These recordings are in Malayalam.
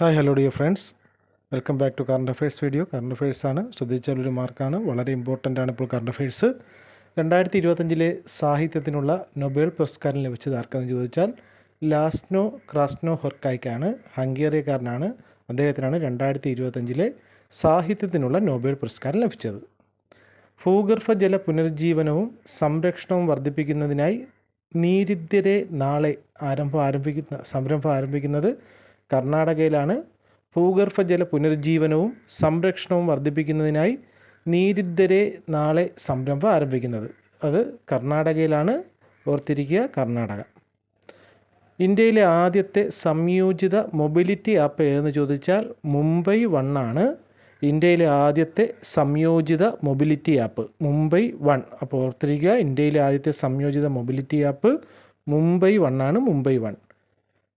Hi hello dear friends welcome back to current affairs video current ആണ്. ശ്രദ്ധിച്ചാൽ ഒരു മാർക്കാണ്. വളരെ ഇമ്പോർട്ടന്റ് ആണ് ഇപ്പോൾ കറണ്ട് അഫയേഴ്സ് രണ്ടായിരത്തി ഇരുപത്തഞ്ചിലെ സാഹിത്യത്തിനുള്ള നൊബേൽ പുരസ്കാരം ലഭിച്ചത് ആർക്കാന്ന് ചോദിച്ചാൽ ലാസ്നോ ക്രാസ്നോ ഹൊർക്കായ്ക്കാണ്. ഹംഗേറിയക്കാരനാണ്. അദ്ദേഹത്തിനാണ് രണ്ടായിരത്തി ഇരുപത്തഞ്ചിലെ സാഹിത്യത്തിനുള്ള നൊബേൽ പുരസ്കാരം ലഭിച്ചത്. ഭൂഗർഭ ജല പുനരുജ്ജീവനവും സംരക്ഷണവും വർദ്ധിപ്പിക്കുന്നതിനായി നീരിദ്യരെ നാളെ ആരംഭം ആരംഭിക്കുന്ന സംരംഭം ആരംഭിക്കുന്നത് കർണാടകയിലാണ് ഭൂഗർഭ ജല പുനരുജ്ജീവനവും സംരക്ഷണവും വർദ്ധിപ്പിക്കുന്നതിനായി നീരിദ്ധരെ നാളെ സംരംഭം ആരംഭിക്കുന്നത്. അത് കർണാടകയിലാണ്. ഓർത്തിരിക്കുക കർണാടക. ഇന്ത്യയിലെ ആദ്യത്തെ സംയോജിത മൊബിലിറ്റി ആപ്പ് ഏതെന്ന് ചോദിച്ചാൽ മുംബൈ വണ്ണാണ് ഇന്ത്യയിലെ ആദ്യത്തെ സംയോജിത മൊബിലിറ്റി ആപ്പ് മുംബൈ വൺ. അപ്പോൾ ഓർത്തിരിക്കുക ഇന്ത്യയിലെ ആദ്യത്തെ സംയോജിത മൊബിലിറ്റി ആപ്പ് മുംബൈ വണ്ണാണ് മുംബൈ വൺ.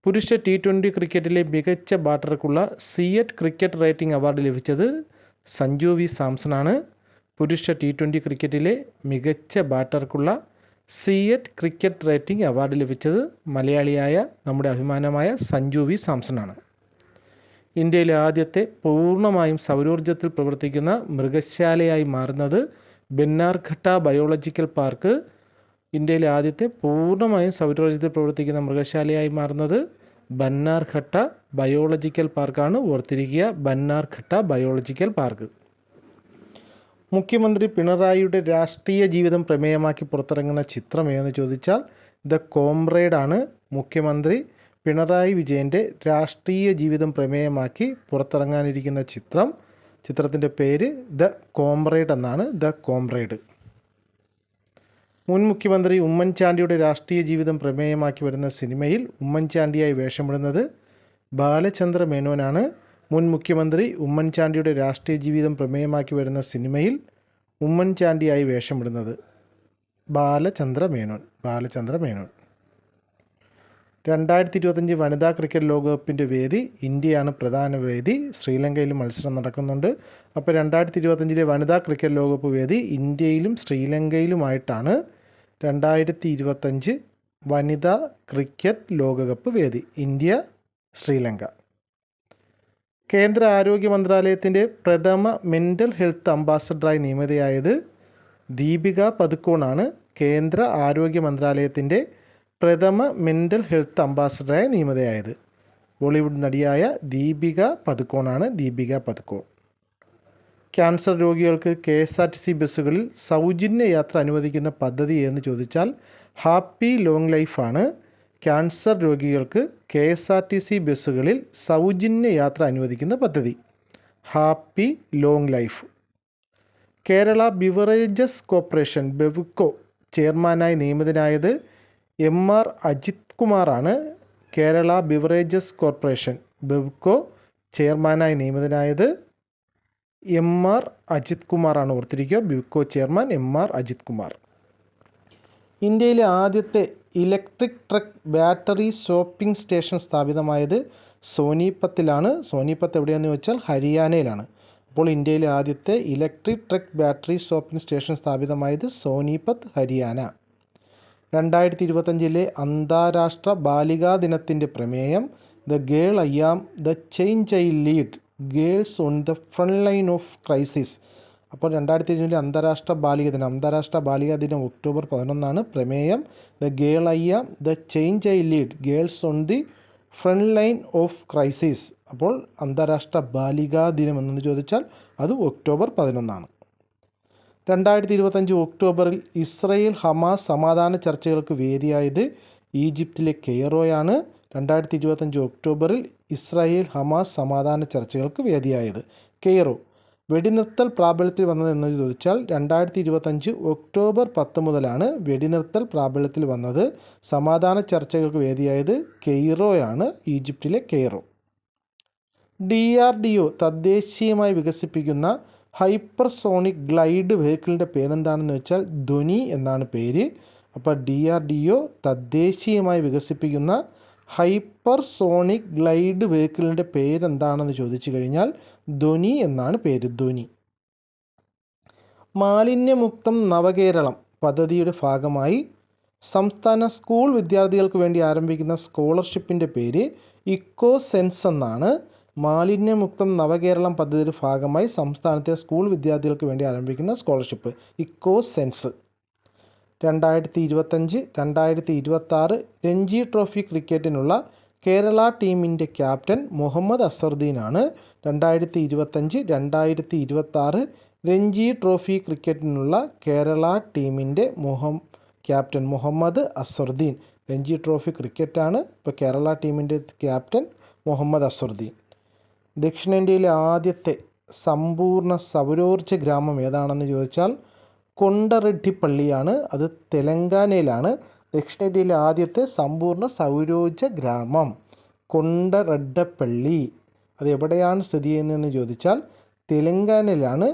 പുരുഷ ടി ട്വന്റി ക്രിക്കറ്റിലെ മികച്ച ബാറ്റർക്കുള്ള സിയറ്റ് ക്രിക്കറ്റ് റേറ്റിംഗ് അവാർഡ് ലഭിച്ചത് സഞ്ജു വി സാംസണാണ്. പുരുഷ ടി ട്വന്റി ക്രിക്കറ്റിലെ മികച്ച ബാറ്റർക്കുള്ള സിയറ്റ് ക്രിക്കറ്റ് റേറ്റിംഗ് അവാർഡ് ലഭിച്ചത് മലയാളിയായ നമ്മുടെ അഭിമാനമായ സഞ്ജു വി സാംസണാണ്. ഇന്ത്യയിലെ ആദ്യത്തെ പൂർണമായും സൗരോർജത്തിൽ പ്രവർത്തിക്കുന്ന മൃഗശാലയായി മാറുന്നത് ബെന്നാർഘട്ട ബയോളജിക്കൽ പാർക്ക് ഇന്ത്യയിലെ ആദ്യത്തെ പൂർണമായും സൗരോർജത്തിൽ പ്രവർത്തിക്കുന്ന മൃഗശാലയായി മാറുന്നത് ബന്നാർഘട്ട ബയോളജിക്കൽ പാർക്കാണ്. ഓർത്തിരിക്കുക ബന്നാർഘട്ട ബയോളജിക്കൽ പാർക്ക്. മുഖ്യമന്ത്രി പിണറായിയുടെ രാഷ്ട്രീയ ജീവിതം പ്രമേയമാക്കി പുറത്തിറങ്ങുന്ന ചിത്രം ഏതെന്ന് ചോദിച്ചാൽ ദ കോംറേഡ് ആണ്. മുഖ്യമന്ത്രി പിണറായി വിജയന്റെ രാഷ്ട്രീയ ജീവിതം പ്രമേയമാക്കി പുറത്തിറങ്ങാനിരിക്കുന്ന ചിത്രം. ചിത്രത്തിന്റെ പേര് ദ കോംറേഡ് എന്നാണ് ദ കോംറേഡ് മുൻ മുഖ്യമന്ത്രി ഉമ്മൻചാണ്ടിയുടെ രാഷ്ട്രീയ ജീവിതം പ്രമേയമാക്കി വരുന്ന സിനിമയിൽ ഉമ്മൻചാണ്ടിയായി വേഷമിടുന്നത് ബാലചന്ദ്ര മേനോനാണ്. മുൻ മുഖ്യമന്ത്രി ഉമ്മൻചാണ്ടിയുടെ രാഷ്ട്രീയ ജീവിതം പ്രമേയമാക്കി വരുന്ന സിനിമയിൽ ഉമ്മൻചാണ്ടിയായി വേഷമിടുന്നത് ബാലചന്ദ്ര മേനോൻ ബാലചന്ദ്ര മേനോൻ. രണ്ടായിരത്തി ഇരുപത്തഞ്ച് വനിതാ ക്രിക്കറ്റ് ലോകകപ്പിന്റെ വേദി ഇന്ത്യയാണ് പ്രധാന വേദി. ശ്രീലങ്കയിൽ മത്സരം നടക്കുന്നുണ്ട്. അപ്പോൾ രണ്ടായിരത്തി ഇരുപത്തഞ്ചിലെ വനിതാ ക്രിക്കറ്റ് ലോകകപ്പ് വേദി ഇന്ത്യയിലും ശ്രീലങ്കയിലുമായിട്ടാണ് രണ്ടായിരത്തി ഇരുപത്തഞ്ച് വനിതാ ക്രിക്കറ്റ് ലോകകപ്പ് വേദി ഇന്ത്യ ശ്രീലങ്ക. കേന്ദ്ര ആരോഗ്യ മന്ത്രാലയത്തിന്റെ പ്രഥമ മെന്റൽ ഹെൽത്ത് അംബാസഡറായി നിയമിതയായത് ദീപിക പതുക്കോണാണ് കേന്ദ്ര ആരോഗ്യ മന്ത്രാലയത്തിന്റെ പ്രഥമ മെന്റൽ ഹെൽത്ത് അംബാസഡറായി നിയമിതയായത്. ബോളിവുഡ് നടിയായ ദീപിക പതുക്കോണാണ് ദീപിക പതുക്കോൺ ക്യാൻസർ രോഗികൾക്ക് K S R T C ബസ്സുകളിൽ സൗജന്യ യാത്ര അനുവദിക്കുന്ന പദ്ധതി എന്ന് ചോദിച്ചാൽ ഹാപ്പി ലോങ് ലൈഫാണ് ക്യാൻസർ രോഗികൾക്ക് K S R T C ബസ്സുകളിൽ സൗജന്യ യാത്ര അനുവദിക്കുന്ന പദ്ധതി. Happy long life. Kerala beverages corporation Bevco ചെയർമാനായി നിയമിതനായത് എം ആർ അജിത് കുമാറാണ്. കേരള ബിവറേജസ് കോർപ്പറേഷൻ ബെവ്കോ ചെയർമാനായി നിയമിതനായത് എം ആർ അജിത് കുമാറാണ് ഓർത്തിരിക്കുക. Bevco chairman M R Ajith Kumar ഇന്ത്യയിലെ ആദ്യത്തെ electric truck battery shopping station സ്ഥാപിതമായത് സോനിപ്പത്തിലാണ് സോനിപ്പത്ത് എവിടെയാണെന്ന് വെച്ചാൽ ഹരിയാനയിലാണ്. അപ്പോൾ ഇന്ത്യയിലെ ആദ്യത്തെ electric truck battery shopping station സ്ഥാപിതമായത് സോനിപത്ത് ഹരിയാന. രണ്ടായിരത്തി ഇരുപത്തഞ്ചിലെ അന്താരാഷ്ട്ര ബാലികാ ദിനത്തിന്റെ പ്രമേയം the girl I am the change I lead girls on the front line of crisis. അപ്പോൾ രണ്ടായിരത്തി ഇരുപതിലെ അന്താരാഷ്ട്ര ബാലിക ദിനം. അന്താരാഷ്ട്ര ബാലിക ദിനം ഒക്ടോബർ പതിനൊന്നാണ്. പ്രമേയം the girl I am the change I lead girls on the front line of crisis. അപ്പോൾ അന്താരാഷ്ട്ര ബാലികാ ദിനം എന്നു ചോദിച്ചാൽ അത് ഒക്ടോബർ പതിനൊന്നാണ്. രണ്ടായിരത്തി ഇരുപത്തഞ്ച് ഒക്ടോബറിൽ ഇസ്രയേൽ ഹമാസ് സമാധാന ചർച്ചകൾക്ക് വേദിയായത് ഈജിപ്തിലെ കെയറോയാണ്. രണ്ടായിരത്തി ഇരുപത്തഞ്ച് ഒക്ടോബറിൽ ഇസ്രായേൽ ഹമാസ് സമാധാന ചർച്ചകൾക്ക് വേദിയായത്. കെയറോ വെടിനിർത്തൽ പ്രാബല്യത്തിൽ വന്നതെന്ന് ചോദിച്ചാൽ രണ്ടായിരത്തി ഇരുപത്തഞ്ച് ഒക്ടോബർ പത്ത് മുതലാണ് വെടിനിർത്തൽ പ്രാബല്യത്തിൽ വന്നത്. സമാധാന ചർച്ചകൾക്ക് വേദിയായത് കെയ്റോയാണ് ഈജിപ്തിലെ Cairo. D R D O തദ്ദേശീയമായി വികസിപ്പിക്കുന്ന ഹൈപ്പർസോണിക് ഗ്ലൈഡ് വെഹിക്കിളിന്റെ പേരെന്താണെന്ന് വെച്ചാൽ ധ്വനി എന്നാണ് പേര്. അപ്പോൾ ഡി ആർ ഡി ഒ തദ്ദേശീയമായി വികസിപ്പിക്കുന്ന ഹൈപ്പർസോണിക് ഗ്ലൈഡ് വെഹിക്കിളിന്റെ പേരെന്താണെന്ന് ചോദിച്ചു കഴിഞ്ഞാൽ ധ്വനി എന്നാണ് പേര് ധ്വനി. മാലിന്യമുക്തം നവകേരളം പദ്ധതിയുടെ ഭാഗമായി സംസ്ഥാന സ്കൂൾ വിദ്യാർത്ഥികൾക്ക് വേണ്ടി ആരംഭിക്കുന്ന സ്കോളർഷിപ്പിന്റെ പേര് ഇക്കോ സെൻസ് എന്നാണ്. മാലിന്യമുക്തം നവകേരളം പദ്ധതിയുടെ ഭാഗമായി സംസ്ഥാനത്തെ സ്കൂൾ വിദ്യാർത്ഥികൾക്ക് വേണ്ടി ആരംഭിക്കുന്ന സ്കോളർഷിപ്പ് ഇക്കോ സെൻസ് രണ്ടായിരത്തി ഇരുപത്തഞ്ച് രണ്ടായിരത്തി ഇരുപത്താറ് രഞ്ജി ട്രോഫി ക്രിക്കറ്റിനുള്ള കേരള ടീമിന്റെ ക്യാപ്റ്റൻ മുഹമ്മദ് അസറുദ്ദീനാണ് രണ്ടായിരത്തി ഇരുപത്തഞ്ച് രണ്ടായിരത്തി ഇരുപത്താറ് രഞ്ജി ട്രോഫി ക്രിക്കറ്റിനുള്ള കേരള ടീമിന്റെ മുഹം ക്യാപ്റ്റൻ മുഹമ്മദ് അസറുദ്ദീൻ. രഞ്ജി ട്രോഫി ക്രിക്കറ്റാണ് ഇപ്പോൾ കേരള ടീമിന്റെ ക്യാപ്റ്റൻ മുഹമ്മദ് അസറുദ്ദീൻ. ദക്ഷിണേന്ത്യയിലെ ആദ്യത്തെ സമ്പൂർണ സൗരോർജ ഗ്രാമം ഏതാണെന്ന് ചോദിച്ചാൽ കൊണ്ടറെഡ്ഡിപ്പള്ളിയാണ് അത് തെലങ്കാനയിലാണ്. ദക്ഷിണേന്ത്യയിലെ ആദ്യത്തെ സമ്പൂർണ സൗരോജ ഗ്രാമം. കൊണ്ടറെഡ്ഡപ്പള്ളി. അത് എവിടെയാണ് സ്ഥിതി ചെയ്യുന്നതെന്ന് ചോദിച്ചാൽ തെലങ്കാനയിലാണ്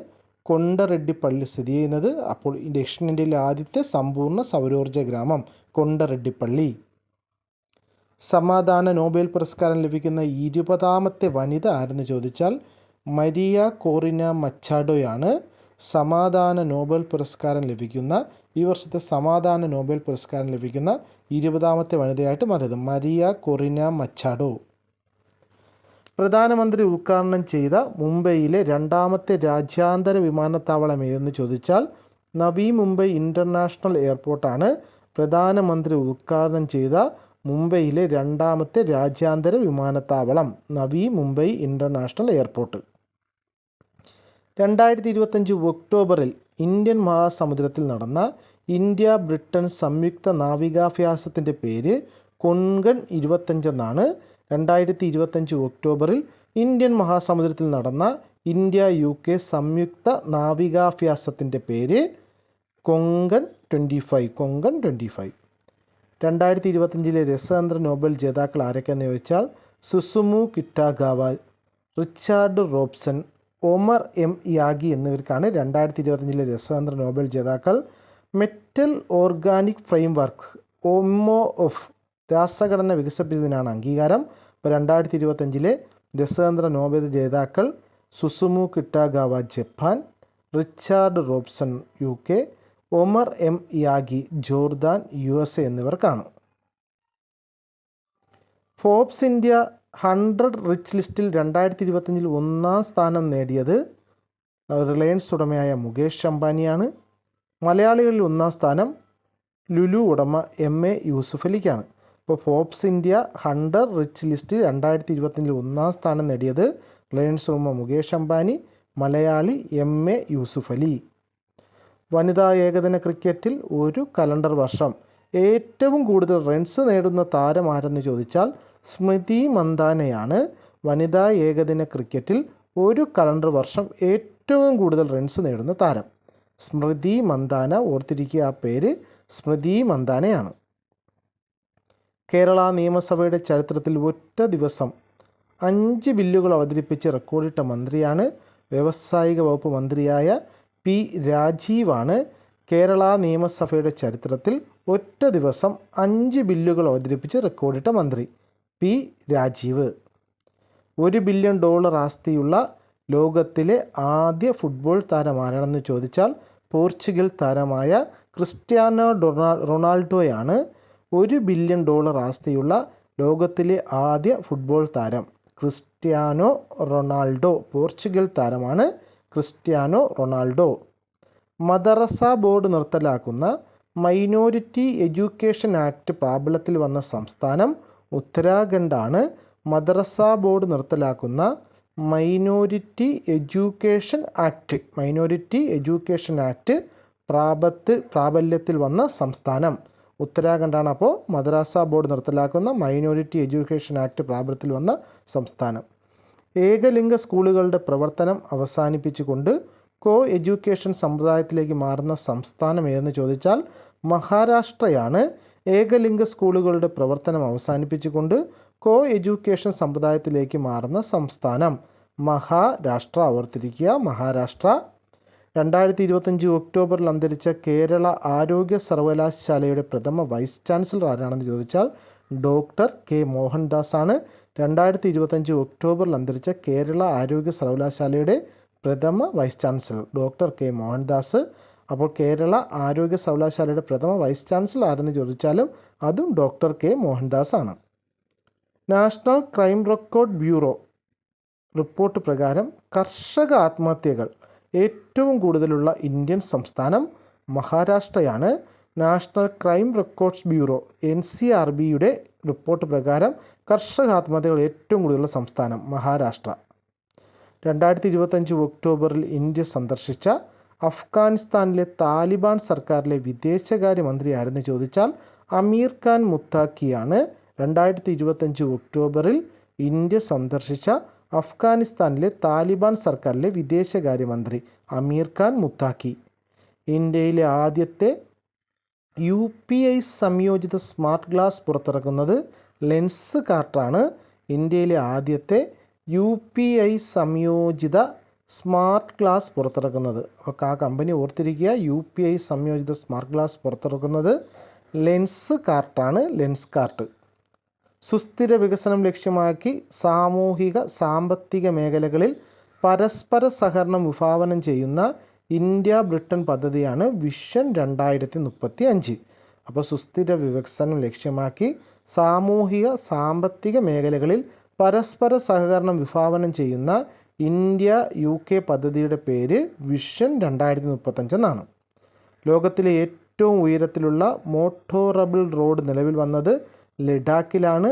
കൊണ്ടറെഡ്ഡിപ്പള്ളി സ്ഥിതി ചെയ്യുന്നത്. അപ്പോൾ ദക്ഷിണേന്ത്യയിലെ ആദ്യത്തെ സമ്പൂർണ സൗരോർജ ഗ്രാമം കൊണ്ടറെഡ്ഡിപ്പള്ളി. സമാധാന നോബൽ പുരസ്കാരം ലഭിക്കുന്ന ഇരുപതാമത്തെ വനിത ആരെന്ന് ചോദിച്ചാൽ മരിയ കോറിന മച്ചാഡോയാണ്. സമാധാന നോബൽ പുരസ്കാരം ലഭിക്കുന്ന ഈ വർഷത്തെ സമാധാന നോബൽ പുരസ്കാരം ലഭിക്കുന്ന ഇരുപതാമത്തെ വനിതയായിട്ട് മാറിയത് മരിയ കൊറിന മച്ചാഡോ പ്രധാനമന്ത്രി ഉദ്ഘാടനം ചെയ്ത മുംബൈയിലെ രണ്ടാമത്തെ രാജ്യാന്തര വിമാനത്താവളം ഏതെന്ന് ചോദിച്ചാൽ നവി മുംബൈ ഇന്റർനാഷണൽ എയർപോർട്ടാണ്. പ്രധാനമന്ത്രി ഉദ്ഘാടനം ചെയ്ത മുംബൈയിലെ രണ്ടാമത്തെ രാജ്യാന്തര വിമാനത്താവളം നവി മുംബൈ ഇന്റർനാഷണൽ എയർപോർട്ട്. രണ്ടായിരത്തി ഇരുപത്തഞ്ച് ഒക്ടോബറിൽ ഇന്ത്യൻ മഹാസമുദ്രത്തിൽ നടന്ന ഇന്ത്യ ബ്രിട്ടൻ സംയുക്ത നാവികാഭ്യാസത്തിന്റെ പേര് കൊങ്കൺ ഇരുപത്തഞ്ചെന്നാണ് രണ്ടായിരത്തി ഇരുപത്തഞ്ച് ഒക്ടോബറിൽ ഇന്ത്യൻ മഹാസമുദ്രത്തിൽ നടന്ന ഇന്ത്യ യു കെ സംയുക്ത നാവികാഭ്യാസത്തിന്റെ പേര് Konkan twenty five Konkan twenty five രണ്ടായിരത്തി ഇരുപത്തഞ്ചിലെ രസതന്ത്ര നോബൽ ജേതാക്കൾ ആരൊക്കെയെന്ന് ചോദിച്ചാൽ Susumu Kitagawa Richard Robson Omar M Yaghi എന്നിവർക്കാണ് രണ്ടായിരത്തി ഇരുപത്തഞ്ചിലെ രസതന്ത്ര നോബൽ ജേതാക്കൾ. മെറ്റൽ ഓർഗാനിക് ഫ്രെയിം വർക്ക് ഒമോ ഓഫ് രാസഘടന വികസിപ്പിച്ചതിനാണ് അംഗീകാരം. അപ്പോൾ രണ്ടായിരത്തി ഇരുപത്തഞ്ചിലെ രസതന്ത്ര നോബൽ ജേതാക്കൾ Susumu Kitagawa Japan. Richard Robson U K Omar M Yaghi Jordan U S എന്നിവർക്കാണ്. ഫോബ്സ് ഇന്ത്യ ഹൺഡ്രഡ് റിച്ച് ലിസ്റ്റിൽ രണ്ടായിരത്തി ഇരുപത്തഞ്ചിൽ ഒന്നാം സ്ഥാനം നേടിയത് റിലയൻസ് ഉടമയായ മുകേഷ് അംബാനിയാണ്. മലയാളികളിൽ ഒന്നാം സ്ഥാനം ലുലു ഉടമ എം എ യൂസുഫ് അലിക്കാണ്. ഇപ്പോൾ ഫോബ്സ് ഇന്ത്യ ഹൺഡ്രഡ് റിച്ച് ലിസ്റ്റിൽ രണ്ടായിരത്തി ഇരുപത്തഞ്ചിൽ ഒന്നാം സ്ഥാനം നേടിയത് റിലയൻസ് ഉടമ മുകേഷ് അംബാനി മലയാളി എം എ യൂസുഫ് അലി. വനിതാ ഏകദിന ക്രിക്കറ്റിൽ ഒരു കലണ്ടർ വർഷം ഏറ്റവും കൂടുതൽ റൺസ് നേടുന്ന താരമാരെന്ന് ചോദിച്ചാൽ സ്മൃതി മന്ദാനയാണ്. വനിതാ ഏകദിന ക്രിക്കറ്റിൽ ഒരു കലണ്ടർ വർഷം ഏറ്റവും കൂടുതൽ റൺസ് നേടുന്ന താരം. സ്മൃതി മന്ദാന ഓർത്തിരിക്കുക ആ പേര് സ്മൃതി മന്ദാനയാണ്. കേരള നിയമസഭയുടെ ചരിത്രത്തിൽ ഒറ്റ ദിവസം അഞ്ച് ബില്ലുകൾ അവതരിപ്പിച്ച് റെക്കോർഡിട്ട മന്ത്രിയാണ്. വ്യവസായിക വകുപ്പ് മന്ത്രിയായ പി രാജീവാണ്. കേരള നിയമസഭയുടെ ചരിത്രത്തിൽ ഒറ്റ ദിവസം അഞ്ച് ബില്ലുകൾ അവതരിപ്പിച്ച് റെക്കോർഡിട്ട മന്ത്രി പി രാജീവ്. ഒരു ബില്യൺ ഡോളർ ആസ്തിയുള്ള ലോകത്തിലെ ആദ്യ ഫുട്ബോൾ താരമാരാണെന്ന് ചോദിച്ചാൽ പോർച്ചുഗൽ താരമായ ക്രിസ്ത്യാനോ റൊണാൾഡോയാണ് ഒരു ബില്യൺ ഡോളർ ആസ്തിയുള്ള ലോകത്തിലെ ആദ്യ ഫുട്ബോൾ താരം ക്രിസ്ത്യാനോ റൊണാൾഡോ പോർച്ചുഗൽ താരമാണ് ക്രിസ്ത്യാനോ റൊണാൾഡോ. മദറസ ബോർഡ് നിർത്തലാക്കുന്ന മൈനോരിറ്റി എഡ്യൂക്കേഷൻ ആക്ട് പ്രാബല്യത്തിൽ വന്ന സംസ്ഥാനം ഉത്തരാഖണ്ഡാണ്. മദ്രസ board നിർത്തലാക്കുന്ന minority education act minority education act പ്രാപത്ത് പ്രാബല്യത്തിൽ വന്ന സംസ്ഥാനം ഉത്തരാഖണ്ഡാണ്. അപ്പോൾ മദ്രാസ ബോർഡ് നിർത്തലാക്കുന്ന മൈനോരിറ്റി എഡ്യൂക്കേഷൻ ആക്ട് പ്രാബല്യത്തിൽ വന്ന സംസ്ഥാനം. ഏകലിംഗ സ്കൂളുകളുടെ പ്രവർത്തനം അവസാനിപ്പിച്ചുകൊണ്ട് കോ എഡ്യൂക്കേഷൻ സമ്പ്രദായത്തിലേക്ക് മാറുന്ന സംസ്ഥാനം ഏതെന്ന് ചോദിച്ചാൽ മഹാരാഷ്ട്രയാണ്. ഏകലിംഗ സ്കൂളുകളുടെ പ്രവർത്തനം അവസാനിപ്പിച്ചുകൊണ്ട് കോ എഡ്യൂക്കേഷൻ സമ്പ്രദായത്തിലേക്ക് മാറുന്ന സംസ്ഥാനം. മഹാരാഷ്ട്ര ഓർത്തിരിക്കുക മഹാരാഷ്ട്ര. രണ്ടായിരത്തി ഇരുപത്തഞ്ച് ഒക്ടോബറിൽ അന്തരിച്ച കേരള ആരോഗ്യ സർവകലാശാലയുടെ പ്രഥമ വൈസ് ചാൻസലർ ആരാണെന്ന് ചോദിച്ചാൽ ഡോക്ടർ കെ. മോഹൻദാസ് ആണ് രണ്ടായിരത്തി ഇരുപത്തഞ്ച് ഒക്ടോബറിൽ അന്തരിച്ച കേരള ആരോഗ്യ സർവകലാശാലയുടെ പ്രഥമ vice chancellor doctor K Mohandas. അപ്പോൾ കേരള ആരോഗ്യ സർവകലാശാലയുടെ പ്രഥമ വൈസ് ചാൻസലർ ആരെന്ന് ചോദിച്ചാലും അതും ഡോക്ടർ കെ മോഹൻദാസ് ആണ് national crime record bureau report പ്രകാരം കർഷക ആത്മഹത്യകൾ ഏറ്റവും കൂടുതലുള്ള ഇന്ത്യൻ സംസ്ഥാനം മഹാരാഷ്ട്രയാണ്. National crime records bureau N C R ബിയുടെ റിപ്പോർട്ട് പ്രകാരം കർഷക ആത്മഹത്യകൾ ഏറ്റവും കൂടുതലുള്ള സംസ്ഥാനം മഹാരാഷ്ട്ര. രണ്ടായിരത്തി ഇരുപത്തഞ്ച് ഒക്ടോബറിൽ ഇന്ത്യ സന്ദർശിച്ച അഫ്ഗാനിസ്ഥാനിലെ താലിബാൻ സർക്കാരിലെ വിദേശകാര്യമന്ത്രി ആരെന്ന് ചോദിച്ചാൽ അമീർ ഖാൻ മുത്താക്കിയാണ് രണ്ടായിരത്തി ഇരുപത്തഞ്ച് ഒക്ടോബറിൽ ഇന്ത്യ സന്ദർശിച്ച അഫ്ഗാനിസ്ഥാനിലെ താലിബാൻ സർക്കാരിലെ വിദേശകാര്യമന്ത്രി അമീർ ഖാൻ മുത്താക്കി. ഇന്ത്യയിലെ ആദ്യത്തെ യു പി ഐ സംയോജിത സ്മാർട്ട് ഗ്ലാസ് പുറത്തിറക്കുന്നത് ലെൻസ് കാർട്ടാണ്. ഇന്ത്യയിലെ ആദ്യത്തെ യു പി ഐ സംയോജിത സ്മാർട്ട് ഗ്ലാസ് പുറത്തിറക്കുന്നത്. അപ്പോൾ ആ കമ്പനി ഓർത്തിരിക്കുക. യു പി ഐ സംയോജിത സ്മാർട്ട് ഗ്ലാസ് പുറത്തിറക്കുന്നത് ലെൻസ് കാർട്ടാണ്. Lens cart. സുസ്ഥിര വികസനം ലക്ഷ്യമാക്കി സാമൂഹിക സാമ്പത്തിക മേഖലകളിൽ പരസ്പര സഹകരണം വിഭാവനം ചെയ്യുന്ന ഇന്ത്യ ബ്രിട്ടൻ പദ്ധതിയാണ് വിഷൻ രണ്ടായിരത്തി മുപ്പത്തി അഞ്ച് അപ്പോൾ സുസ്ഥിര വികസനം ലക്ഷ്യമാക്കി സാമൂഹിക സാമ്പത്തിക മേഖലകളിൽ പരസ്പര സഹകരണം വിഭാവനം ചെയ്യുന്ന ഇന്ത്യ യു കെ പദ്ധതിയുടെ പേര് വിഷൻ രണ്ടായിരത്തി മുപ്പത്തഞ്ചെന്നാണ് ലോകത്തിലെ ഏറ്റവും ഉയരത്തിലുള്ള മോട്ടോറബിൾ റോഡ് നിലവിൽ വന്നത് ലഡാക്കിലാണ്.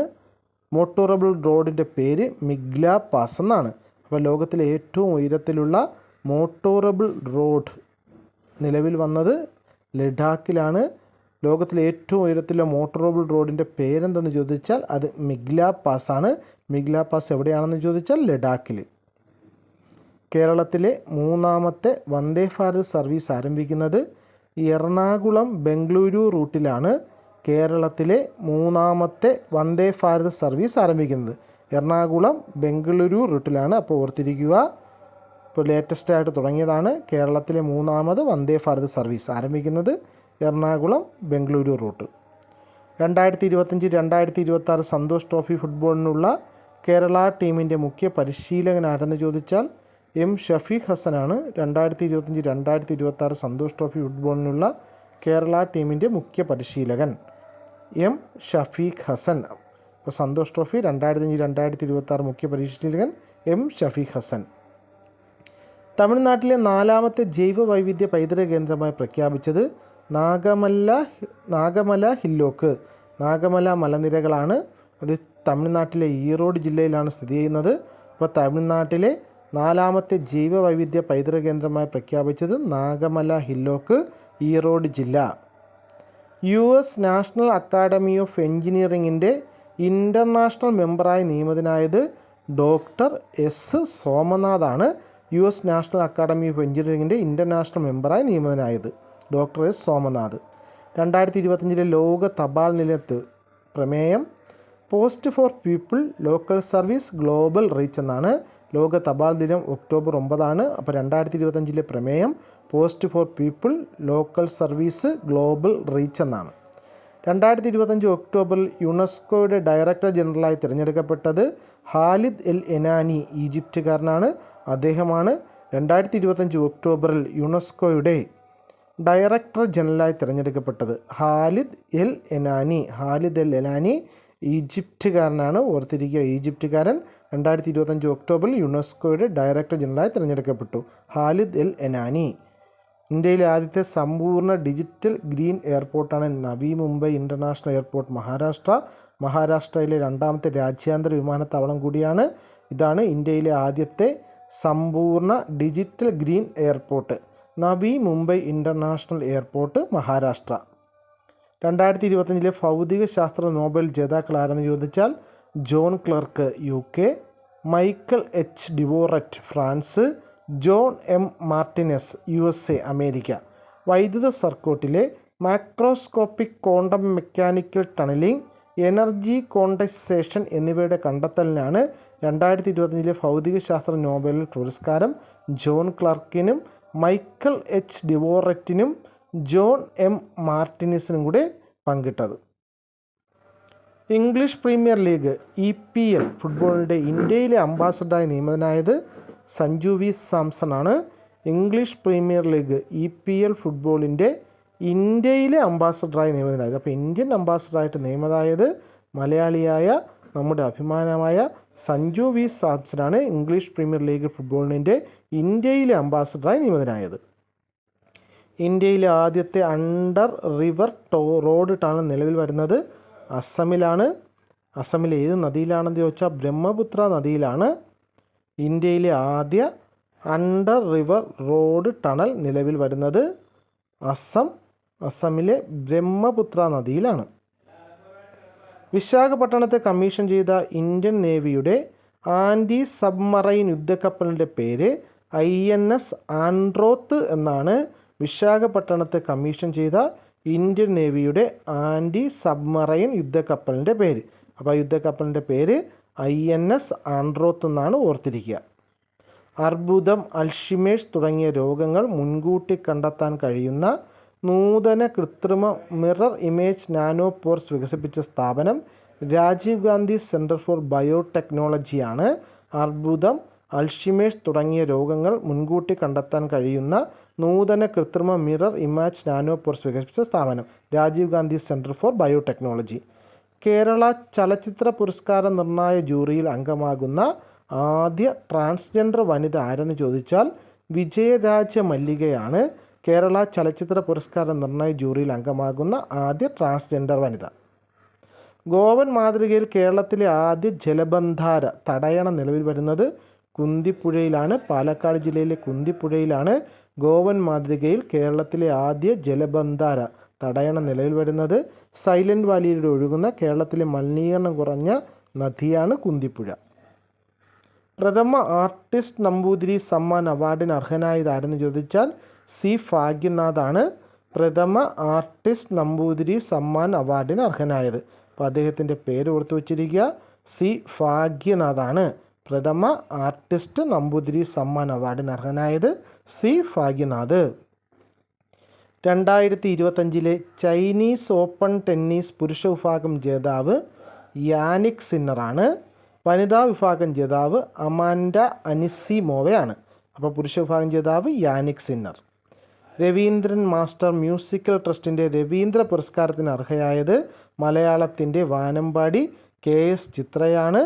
മോട്ടോറബിൾ റോഡിന്റെ പേര് മിഗ്ല പാസ് എന്നാണ്. അപ്പോൾ ലോകത്തിലെ ഏറ്റവും ഉയരത്തിലുള്ള മോട്ടോറബിൾ റോഡ് നിലവിൽ വന്നത് ലഡാക്കിലാണ്. ലോകത്തിലെ ഏറ്റവും ഉയരത്തിലെ മോട്ടോറബിൾ റോഡിന്റെ പേരെന്തെന്ന് ചോദിച്ചാൽ അത് മിഗ്ല പാസ് ആണ്. മിഗ്ല പാസ് എവിടെയാണെന്ന് ചോദിച്ചാൽ ലഡാക്കിൽ. കേരളത്തിലെ മൂന്നാമത്തെ വന്ദേ ഭാരത് സർവീസ് ആരംഭിക്കുന്നത് എറണാകുളം ബംഗളൂരു റൂട്ടിലാണ്. കേരളത്തിലെ മൂന്നാമത്തെ വന്ദേ ഭാരത് സർവീസ് ആരംഭിക്കുന്നത് എറണാകുളം ബംഗളൂരു റൂട്ടിലാണ്. അപ്പോൾ ഓർത്തിരിക്കുക ഇപ്പോൾ ലേറ്റസ്റ്റ് ആയിട്ട് തുടങ്ങിയതാണ് കേരളത്തിലെ മൂന്നാമത് വന്ദേ ഭാരത് സർവീസ് ആരംഭിക്കുന്നത്. എറണാകുളം ബംഗളൂരു റൂട്ട്. രണ്ടായിരത്തി ഇരുപത്തഞ്ച് രണ്ടായിരത്തി ഇരുപത്തി ആറ് സന്തോഷ് ട്രോഫി ഫുട്ബോളിനുള്ള കേരള ടീമിന്റെ മുഖ്യ പരിശീലകൻ ആരെന്ന് ചോദിച്ചാൽ എം ഷഫീഖ് ഹസനാണ്. രണ്ടായിരത്തി ഇരുപത്തഞ്ച് രണ്ടായിരത്തി ഇരുപത്തി ആറ് സന്തോഷ് ട്രോഫി ഫുട്ബോളിനുള്ള കേരള ടീമിന്റെ മുഖ്യ പരിശീലകൻ എം ഷഫീഖ് ഹസൻ. ഇപ്പോൾ സന്തോഷ് ട്രോഫി രണ്ടായിരത്തി അഞ്ച് രണ്ടായിരത്തി ഇരുപത്തി ആറ് മുഖ്യ പരിശീലകൻ എം ഷഫീഖ് ഹസൻ. തമിഴ്നാട്ടിലെ നാലാമത്തെ ജൈവ വൈവിധ്യ പൈതൃക കേന്ദ്രമായി പ്രഖ്യാപിച്ചത് നാഗമല്ല നാഗമല ഹില്ലോക്ക്. നാഗമല മലനിരകളാണ്. അത് തമിഴ്നാട്ടിലെ ഈറോഡ് ജില്ലയിലാണ് സ്ഥിതി ചെയ്യുന്നത്. അപ്പോൾ തമിഴ്നാട്ടിലെ നാലാമത്തെ ജൈവവൈവിധ്യ പൈതൃക കേന്ദ്രമായി പ്രഖ്യാപിച്ചത് നാഗമല ഹില്ലോക്ക് ഈറോഡ് ജില്ല. U S national academy of എഞ്ചിനീയറിംഗിന്റെ ഇന്റർനാഷണൽ മെമ്പറായി നിയമിതനായത് doctor S സോമനാഥാണ് U S national academy of എഞ്ചിനീയറിംഗിന്റെ ഇന്റർനാഷണൽ മെമ്പറായി നിയമിതനായത്. Doctor S Somanath. രണ്ടായിരത്തി ഇരുപത്തഞ്ചിലെ ലോക തപാൽ നിലയത്ത് പ്രമേയം post for people local service global reach എന്നാണ് ലോക തപാൽ ദിനം ഒക്ടോബർ ഒമ്പതാണ്. അപ്പോൾ രണ്ടായിരത്തി ഇരുപത്തഞ്ചിലെ പ്രമേയം post for people local service global reach എന്നാണ്. രണ്ടായിരത്തി ഇരുപത്തഞ്ച് ഒക്ടോബറിൽ യുനെസ്കോയുടെ ഡയറക്ടർ ജനറലായി തിരഞ്ഞെടുക്കപ്പെട്ടത് ഹാലിദ് എൽ എനാനി ഈജിപ്തുകാരനാണ്. അദ്ദേഹമാണ് രണ്ടായിരത്തി ഇരുപത്തഞ്ച് ഒക്ടോബറിൽ യുനെസ്കോയുടെ ഡയറക്ടർ ജനറലായി തിരഞ്ഞെടുക്കപ്പെട്ടത് ഹാലിദ് എൽ എനാനി. ഹാലിദ് എൽ എനാനി ഈജിപ്തുകാരനാണ്. ഓർത്തിരിക്കുക ഈജിപ്തുകാരൻ രണ്ടായിരത്തി ഇരുപത്തഞ്ച് ഒക്ടോബറിൽ യുനെസ്കോയുടെ ഡയറക്ടർ ജനറലായി തിരഞ്ഞെടുക്കപ്പെട്ടു. ഹാലിദ് എൽ എനാനി ഇന്ത്യയിലെ ആദ്യത്തെ സമ്പൂർണ ഡിജിറ്റൽ ഗ്രീൻ എയർപോർട്ടാണ് നവി മുംബൈ ഇന്റർനാഷണൽ എയർപോർട്ട് മഹാരാഷ്ട്ര. മഹാരാഷ്ട്രയിലെ രണ്ടാമത്തെ രാജ്യാന്തര വിമാനത്താവളം കൂടിയാണ്. ഇതാണ് ഇന്ത്യയിലെ ആദ്യത്തെ സമ്പൂർണ digital green airport. Navi Mumbai international airport Maharashtra. രണ്ടായിരത്തി ഇരുപത്തഞ്ചിലെ ഭൗതിക ശാസ്ത്ര നോബൽ ജേതാക്കൾ ആരെന്ന് ചോദിച്ചാൽ John Clarke U K Michael H Devoret France John M Martinis U S A America. വൈദ്യുത സർക്യൂട്ടിലെ macroscopic quantum mechanical tunnelling energy condensation എന്നിവയുടെ കണ്ടെത്തലിനാണ് രണ്ടായിരത്തി ഇരുപത്തഞ്ചിലെ ഭൗതികശാസ്ത്ര നോബൽ പുരസ്കാരം ജോൺ ക്ലർക്കിനും മൈക്കിൾ എച്ച്. ഡിവോററ്റിനും ജോൺ എം. മാർട്ടിനിസിനും കൂടെ പങ്കിട്ടത്. English premier league E P L ഫുട്ബോളിന്റെ ഇന്ത്യയിലെ അംബാസഡറായി നിയമിതനായത് സഞ്ജു വി. സാംസൺ ആണ് English premier league E P L ഫുട്ബോളിന്റെ ഇന്ത്യയിലെ അംബാസഡറായി നിയമിതനായത്. അപ്പോൾ ഇന്ത്യൻ അംബാസഡറായിട്ട് നിയമിതായത് മലയാളിയായ നമ്മുടെ അഭിമാനമായ സഞ്ജു വി സാംസനാണ് ഇംഗ്ലീഷ് പ്രീമിയർ ലീഗ് ഫുട്ബോളിന്റെ ഇന്ത്യയിലെ അംബാസഡറായി നിയമിതനായത്. ഇന്ത്യയിലെ ആദ്യത്തെ അണ്ടർ റിവർ ടോ റോഡ് ടാണ് നിലവിൽ വരുന്നത്. അസമിലാണ്. അസമിലെ ഏത് നദിയിലാണെന്ന് ചോദിച്ചാൽ ബ്രഹ്മപുത്ര നദിയിലാണ്. ഇന്ത്യയിലെ ആദ്യ അണ്ടർ റിവർ റോഡ് ടണൽ നിലവിൽ വരുന്നത് അസം അസമിലെ ബ്രഹ്മപുത്ര നദിയിലാണ്. വിശാഖപട്ടണത്തെ കമ്മീഷൻ ചെയ്ത ഇന്ത്യൻ നേവിയുടെ ആന്റി സബ്മറൈൻ യുദ്ധക്കപ്പലിന്റെ പേര് ഐ എൻ എസ് ആൻഡ്രോത്ത് എന്നാണ് വിശാഖപട്ടണത്തെ കമ്മീഷൻ ചെയ്ത ഇന്ത്യൻ നേവിയുടെ ആന്റി സബ്മറൈൻ യുദ്ധക്കപ്പലിന്റെ പേര്. അപ്പോൾ ആ യുദ്ധക്കപ്പലിന്റെ പേര് ഐ എൻ എസ് ആൻഡ്രോത്ത് എന്നാണ് ഓർത്തിരിക്കുക. അർബുദം അൽഷിമേഴ്സ് തുടങ്ങിയ രോഗങ്ങൾ മുൻകൂട്ടി കണ്ടെത്താൻ കഴിയുന്ന നൂതന കൃത്രിമ മിറർ ഇമേജ് നാനോ പോർസ് വികസിപ്പിച്ച സ്ഥാപനം രാജീവ് ഗാന്ധി സെന്റർ ഫോർ ബയോടെക്നോളജിയാണ്. അർബുദം അൽഷിമേഴ്സ് തുടങ്ങിയ രോഗങ്ങൾ മുൻകൂട്ടി കണ്ടെത്താൻ കഴിയുന്ന നൂതന കൃത്രിമ മിറർ ഇമേജ് നാനോ പോർസ് വികസിപ്പിച്ച സ്ഥാപനം Rajiv Gandhi centre for biotechnology. Kerala ചലച്ചിത്ര പുരസ്കാര നിർണായ ജൂറിയിൽ അംഗമാകുന്ന ആദ്യ ട്രാൻസ്ജെൻഡർ വനിത ആരെന്ന് ചോദിച്ചാൽ വിജയരാജ മല്ലികയാണ് കേരള ചലച്ചിത്ര പുരസ്കാര നിർണയ ജൂറിയിൽ അംഗമാകുന്ന ആദ്യ ട്രാൻസ്ജെൻഡർ വനിത. ഗോവൻ മാതൃകയിൽ കേരളത്തിലെ ആദ്യ ജലബന്ധാര തടയണ നിലവിൽ വരുന്നത് കുന്തിപ്പുഴയിലാണ്. പാലക്കാട് ജില്ലയിലെ കുന്തിപ്പുഴയിലാണ് ഗോവൻ മാതൃകയിൽ കേരളത്തിലെ ആദ്യ ജലബന്ധാര തടയണ നിലവിൽ വരുന്നത്. സൈലന്റ് വാലിയിലൂടെ ഒഴുകുന്ന കേരളത്തിലെ മലിനീകരണം കുറഞ്ഞ നദിയാണ് കുന്തിപ്പുഴ. പ്രഥമ ആർട്ടിസ്റ്റ് നമ്പൂതിരി സമ്മാൻ അവാർഡിന് അർഹനായത് ആരെന്ന് ചോദിച്ചാൽ സി ഭാഗ്യനാഥാണ് പ്രഥമ ആർട്ടിസ്റ്റ് നമ്പൂതിരി സമ്മാൻ അവാർഡിന് അർഹനായത്. അപ്പോൾ അദ്ദേഹത്തിന്റെ പേര് ഓർത്തു വച്ചിരിക്കുക. സി ഭാഗ്യനാഥാണ് പ്രഥമ ആർട്ടിസ്റ്റ് നമ്പൂതിരി സമ്മാൻ അവാർഡിന് അർഹനായത്. സി ഭാഗ്യനാഥ്. രണ്ടായിരത്തി ഇരുപത്തഞ്ചിലെ ചൈനീസ് ഓപ്പൺ ടെന്നീസ് പുരുഷ വിഭാഗം ജേതാവ് യാനിക് സിന്നറാണ്. വനിതാ വിഭാഗം ജേതാവ് അമാൻഡ അനിസി മോവയാണ് അപ്പോൾ പുരുഷ വിഭാഗം ജേതാവ് Jannik Sinner. Raveendran master musical ട്രസ്റ്റിന്റെ രവീന്ദ്ര പുരസ്കാരത്തിന് അർഹയായത് മലയാളത്തിന്റെ വാനമ്പാടി കെ എസ് ചിത്രയാണ്.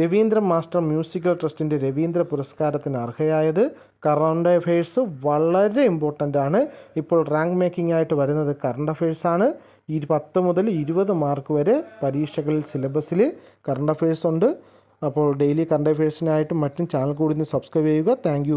രവീന്ദ്ര മാസ്റ്റർ മ്യൂസിക്കൽ ട്രസ്റ്റിന്റെ രവീന്ദ്ര പുരസ്കാരത്തിന് അർഹയായത് കറണ്ട് അഫയേഴ്സ് വളരെ ഇമ്പോർട്ടന്റ് ആണ്. ഇപ്പോൾ റാങ്ക് മേക്കിംഗ് ആയിട്ട് വരുന്നത് കറണ്ട് അഫയേഴ്സ് ആണ്. ഈ പത്ത് മുതൽ ഇരുപത് മാർക്ക് വരെ പരീക്ഷകളിൽ സിലബസിൽ കറണ്ട് അഫയേഴ്സ് ഉണ്ട്. അപ്പോൾ ഡെയിലി കറണ്ട് അഫയേഴ്സിനായിട്ടും മറ്റും ചാനൽ കൂടി സബ്സ്ക്രൈബ് ചെയ്യുക. താങ്ക്